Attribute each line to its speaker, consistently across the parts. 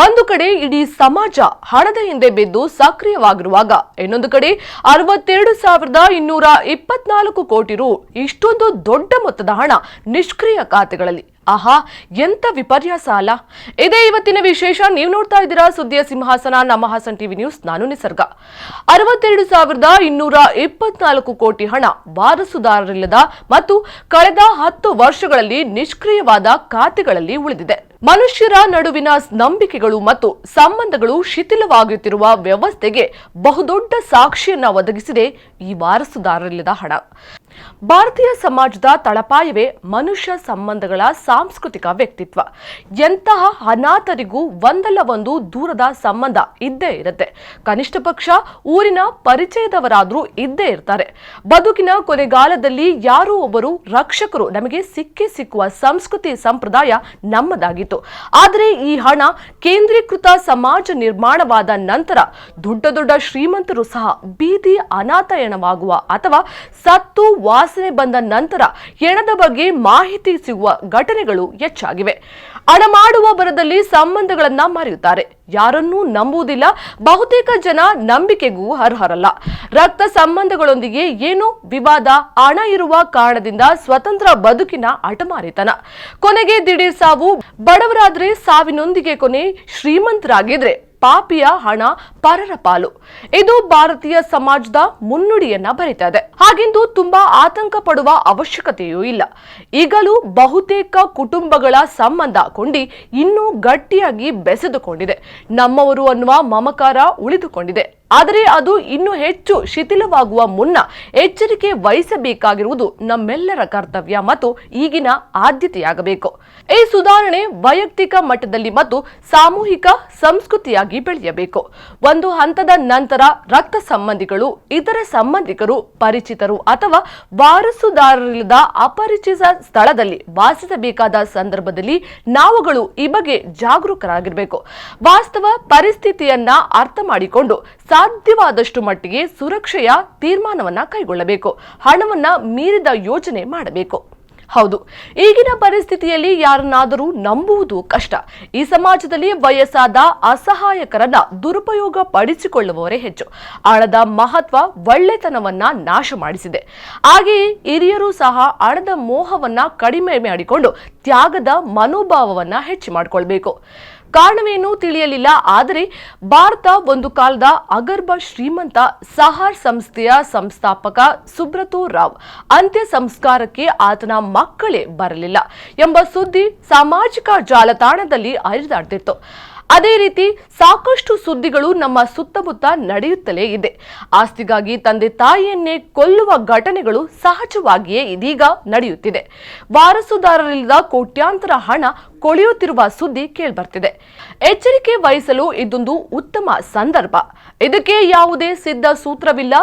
Speaker 1: ಒಂದು ಕಡೆ ಇಡೀ ಸಮಾಜ ಹಣದ ಹಿಂದೆ ಬಿದ್ದು ಸಕ್ರಿಯವಾಗಿರುವಾಗ ಇನ್ನೊಂದು ಕಡೆ ಅರವತ್ತೆರಡು ಸಾವಿರದ ಇನ್ನೂರ ಇಪ್ಪತ್ನಾಲ್ಕು ಕೋಟಿ ರು ಇಷ್ಟೊಂದು ದೊಡ್ಡ ಮೊತ್ತದ ಹಣ ನಿಷ್ಕ್ರಿಯ ಖಾತೆಗಳಲ್ಲಿ. ಆಹಾ ಎಂತ ವಿಪರ್ಯಾಸ ಅಲ್ಲ ಇದೇ ಇವತ್ತಿನ ವಿಶೇಷ ನೀವು ನೋಡ್ತಾ ಇದ್ದೀರಾ ಸುದ್ದಿಯ ಸಿಂಹಾಸನ ನಮ್ಮ ಹಾಸನ್ ಟಿವಿ ನ್ಯೂಸ್, ನಾನು ನಿಸರ್ಗ. ಅರವತ್ತೆರಡು ಸಾವಿರದ ಇನ್ನೂರ ಇಪ್ಪತ್ನಾಲ್ಕು ಕೋಟಿ ಹಣ ವಾರಸುದಾರರಿಲ್ಲದ ಮತ್ತು ಕಳೆದ ಹತ್ತು ವರ್ಷಗಳಲ್ಲಿ ನಿಷ್ಕ್ರಿಯವಾದ ಖಾತೆಗಳಲ್ಲಿ ಉಳಿದಿದೆ. ಮನುಷ್ಯರ ನಡುವಿನ ನಂಬಿಕೆಗಳು ಮತ್ತು ಸಂಬಂಧಗಳು ಶಿಥಿಲವಾಗುತ್ತಿರುವ ವ್ಯವಸ್ಥೆಗೆ ಬಹುದೊಡ್ಡ ಸಾಕ್ಷಿಯನ್ನ ಒದಗಿಸಿದೆ ಈ ವಾರಸುದಾರರಿಲ್ಲದ ಹಣ. ಭಾರತೀಯ ಸಮಾಜದ ತಳಪಾಯವೇ ಮನುಷ್ಯ ಸಂಬಂಧಗಳ ಸಾಂಸ್ಕೃತಿಕ ವ್ಯಕ್ತಿತ್ವ. ಎಂತಹ ಅನಾಥರಿಗೂ ಒಂದಲ್ಲ ಒಂದು ದೂರದ ಸಂಬಂಧ ಇದ್ದೇ ಇರುತ್ತೆ. ಕನಿಷ್ಠ ಪಕ್ಷ ಊರಿನ ಪರಿಚಯದವರಾದ್ರೂ ಇದ್ದೇ ಇರ್ತಾರೆ. ಬದುಕಿನ ಕೊನೆಗಾಲದಲ್ಲಿ ಯಾರೋ ಒಬ್ಬರು ರಕ್ಷಕರು ನಮಗೆ ಸಿಕ್ಕೇ ಸಿಕ್ಕುವ ಸಂಸ್ಕೃತಿ ಸಂಪ್ರದಾಯ ನಮ್ಮದಾಗಿತ್ತು. ಆದರೆ ಈ ಹಣ ಕೇಂದ್ರೀಕೃತ ಸಮಾಜ ನಿರ್ಮಾಣವಾದ ನಂತರ ದೊಡ್ಡ ದೊಡ್ಡ ಶ್ರೀಮಂತರು ಸಹ ಬೀದಿ ಅನಾಥಯಣವಾಗುವ ಅಥವಾ ಸತ್ತು ವಾಸನೆ ಬಂದ ನಂತರ ಹೆಣದ ಬಗ್ಗೆ ಮಾಹಿತಿ ಸಿಗುವ ಘಟನೆಗಳು ಹೆಚ್ಚಾಗಿವೆ. ಹಣ ಮಾಡುವ ಬರದಲ್ಲಿ ಸಂಬಂಧಗಳನ್ನ ಮರೆಯುತ್ತಾರೆ. ಯಾರನ್ನೂ ನಂಬುವುದಿಲ್ಲ, ಬಹುತೇಕ ಜನ ನಂಬಿಕೆಗೂ ಅರ್ಹರಲ್ಲ. ರಕ್ತ ಸಂಬಂಧಗಳೊಂದಿಗೆ ಏನು ವಿವಾದ, ಹಣ ಇರುವ ಕಾರಣದಿಂದ ಸ್ವತಂತ್ರ ಬದುಕಿನ ಅಟಮಾರಿತನ ಕೊನೆಗೆ ದಿಢೀರ್ ಸಾವು, ಬಡವರಾದ್ರೆ ಸಾವಿನೊಂದಿಗೆ ಕೊನೆ ಶ್ರೀಮಂತರಾಗಿದ್ರೆ. ಪಾಪಿಯ ಹಣ ಪರರ ಪಾಲು. ಇದು ಭಾರತೀಯ ಸಮಾಜದ ಮುನ್ನುಡಿಯನ್ನ ಬರೀತದೆ. ಇದೆ ಹಾಗೆಂದು ತುಂಬಾ ಆತಂಕ ಪಡುವ ಅವಶ್ಯಕತೆಯೂ ಇಲ್ಲ. ಈಗಲೂ ಬಹುತೇಕ ಕುಟುಂಬಗಳ ಸಂಬಂಧ ಕೊಂಡಿ ಇನ್ನೂ ಗಟ್ಟಿಯಾಗಿ ಬೆಸೆದುಕೊಂಡಿದೆ. ನಮ್ಮವರು ಅನ್ನುವ ಮಮಕಾರ ಉಳಿದುಕೊಂಡಿದೆ. ಆದರೆ ಅದು ಇನ್ನೂ ಹೆಚ್ಚು ಶಿಥಿಲವಾಗುವ ಮುನ್ನ ಎಚ್ಚರಿಕೆ ವಹಿಸಬೇಕಾಗಿರುವುದು ನಮ್ಮೆಲ್ಲರ ಕರ್ತವ್ಯ ಮತ್ತು ಈಗಿನ ಆದ್ಯತೆಯಾಗಬೇಕು. ಈ ಸುಧಾರಣೆ ವೈಯಕ್ತಿಕ ಮಟ್ಟದಲ್ಲಿ ಮತ್ತು ಸಾಮೂಹಿಕ ಸಂಸ್ಕೃತಿಯಾಗಿ ಬೆಳೆಯಬೇಕು. ಒಂದು ಹಂತದ ನಂತರ ರಕ್ತ ಸಂಬಂಧಿಗಳು, ಇತರ ಸಂಬಂಧಿಕರು, ಪರಿಚಿತರು ಅಥವಾ ವಾರಸುದಾರರಿಲ್ಲದ ಅಪರಿಚಿತ ಸ್ಥಳದಲ್ಲಿ ವಾಸಿಸಬೇಕಾದ ಸಂದರ್ಭದಲ್ಲಿ ನಾವುಗಳು ಈ ಬಗ್ಗೆ ಜಾಗರೂಕರಾಗಿರಬೇಕು. ವಾಸ್ತವ ಪರಿಸ್ಥಿತಿಯನ್ನ ಅರ್ಥ ಮಾಡಿಕೊಂಡು ಸಾಧ್ಯವಾದಷ್ಟು ಮಟ್ಟಿಗೆ ಸುರಕ್ಷೆಯ ತೀರ್ಮಾನವನ್ನ ಕೈಗೊಳ್ಳಬೇಕು, ಹಣವನ್ನ ಮೀರಿದ ಯೋಜನೆ ಮಾಡಬೇಕು. ಹೌದು, ಈಗಿನ ಪರಿಸ್ಥಿತಿಯಲ್ಲಿ ಯಾರನ್ನಾದರೂ ನಂಬುವುದು ಕಷ್ಟ. ಈ ಸಮಾಜದಲ್ಲಿ ವಯಸ್ಸಾದ ಅಸಹಾಯಕರನ್ನ ದುರುಪಯೋಗ ಪಡಿಸಿಕೊಳ್ಳುವವರೇ ಹೆಚ್ಚು. ಹಣದ ಮಹತ್ವ ಒಳ್ಳೆತನವನ್ನ ನಾಶ ಮಾಡಿಸಿದೆ. ಹಾಗೆಯೇ ಹಿರಿಯರು ಸಹ ಹಣದ ಮೋಹವನ್ನ ಕಡಿಮೆ ಮಾಡಿಕೊಂಡು ತ್ಯಾಗದ ಮನೋಭಾವವನ್ನ ಹೆಚ್ಚು ಮಾಡಿಕೊಳ್ಬೇಕು. ಕಾರಣವೇನು ತಿಳಿಯಲಿಲ್ಲ. ಆದರೆ ಭಾರತ ಒಂದು ಕಾಲದ ಅಗರ್ಭ ಶ್ರೀಮಂತ ಸಹಾರ್ ಸಂಸ್ಥೆಯ ಸಂಸ್ಥಾಪಕ ಸುಬ್ರತೋ ರಾವ್ ಅಂತ್ಯ ಸಂಸ್ಕಾರಕ್ಕೆ ಆತನ ಮಕ್ಕಳೇ ಬರಲಿಲ್ಲ ಎಂಬ ಸುದ್ದಿ ಸಾಮಾಜಿಕ ಜಾಲತಾಣದಲ್ಲಿ ಹರಿದಾಡ್ತಿತ್ತು. ಅದೇ ರೀತಿ ಸಾಕಷ್ಟು ಸುದ್ದಿಗಳು ನಮ್ಮ ಸುತ್ತಮುತ್ತ ನಡೆಯುತ್ತಲೇ ಇದೆ. ಆಸ್ತಿಗಾಗಿ ತಂದೆ ತಾಯಿಯನ್ನೇ ಕೊಲ್ಲುವ ಘಟನೆಗಳು ಸಹಜವಾಗಿಯೇ ಇದೀಗ ನಡೆಯುತ್ತಿದೆ. ವಾರಸುದಾರರಿಲ್ಲದ ಕೋಟ್ಯಾಂತರ ಹಣ ಕೊಳೆಯುತ್ತಿರುವ ಸುದ್ದಿ ಕೇಳ್ಬರ್ತಿದೆ. ಎಚ್ಚರಿಕೆ ವಹಿಸಲು ಇದೊಂದು ಉತ್ತಮ ಸಂದರ್ಭ. ಇದಕ್ಕೆ ಯಾವುದೇ ಸಿದ್ಧ ಸೂತ್ರವಿಲ್ಲ.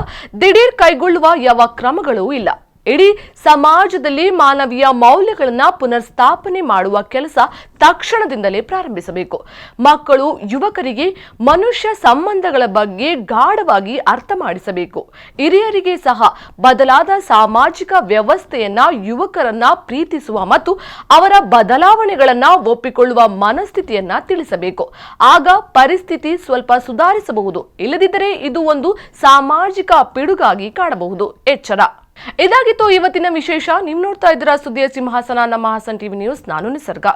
Speaker 1: ದಿಢೀರ್ ಕೈಗೊಳ್ಳುವ ಯಾವ ಕ್ರಮಗಳೂ ಇಲ್ಲ. ಇಡೀ ಸಮಾಜದಲ್ಲಿ ಮಾನವೀಯ ಮೌಲ್ಯಗಳನ್ನು ಪುನರ್ಸ್ಥಾಪನೆ ಮಾಡುವ ಕೆಲಸ ತಕ್ಷಣದಿಂದಲೇ ಪ್ರಾರಂಭಿಸಬೇಕು. ಮಕ್ಕಳು, ಯುವಕರಿಗೆ ಮನುಷ್ಯ ಸಂಬಂಧಗಳ ಬಗ್ಗೆ ಗಾಢವಾಗಿ ಅರ್ಥ ಮಾಡಿಸಬೇಕು. ಹಿರಿಯರಿಗೆ ಸಹ ಬದಲಾದ ಸಾಮಾಜಿಕ ವ್ಯವಸ್ಥೆಯನ್ನ ಯುವಕರನ್ನ ಪ್ರೀತಿಸುವ ಮತ್ತು ಅವರ ಬದಲಾವಣೆಗಳನ್ನ ಒಪ್ಪಿಕೊಳ್ಳುವ ಮನಸ್ಥಿತಿಯನ್ನ ತಿಳಿಸಬೇಕು. ಆಗ ಪರಿಸ್ಥಿತಿ ಸ್ವಲ್ಪ ಸುಧಾರಿಸಬಹುದು. ಇಲ್ಲದಿದ್ದರೆ ಇದು ಒಂದು ಸಾಮಾಜಿಕ ಪಿಡುಗಾಗಿ ಕಾಣಬಹುದು. ಎಚ್ಚರ. ಇದಾಗಿತ್ತು ಇವತ್ತಿನ ವಿಶೇಷ. ನೀವು ನೋಡ್ತಾ ಇದ್ದೀರಾ ಸುದ್ದಿಯ ಸಿಂಹಾಸನ. ನಮ್ಮ ಹಾಸನ್ ಟಿವಿ ನ್ಯೂಸ್. ನಾನು ನಿಸರ್ಗ.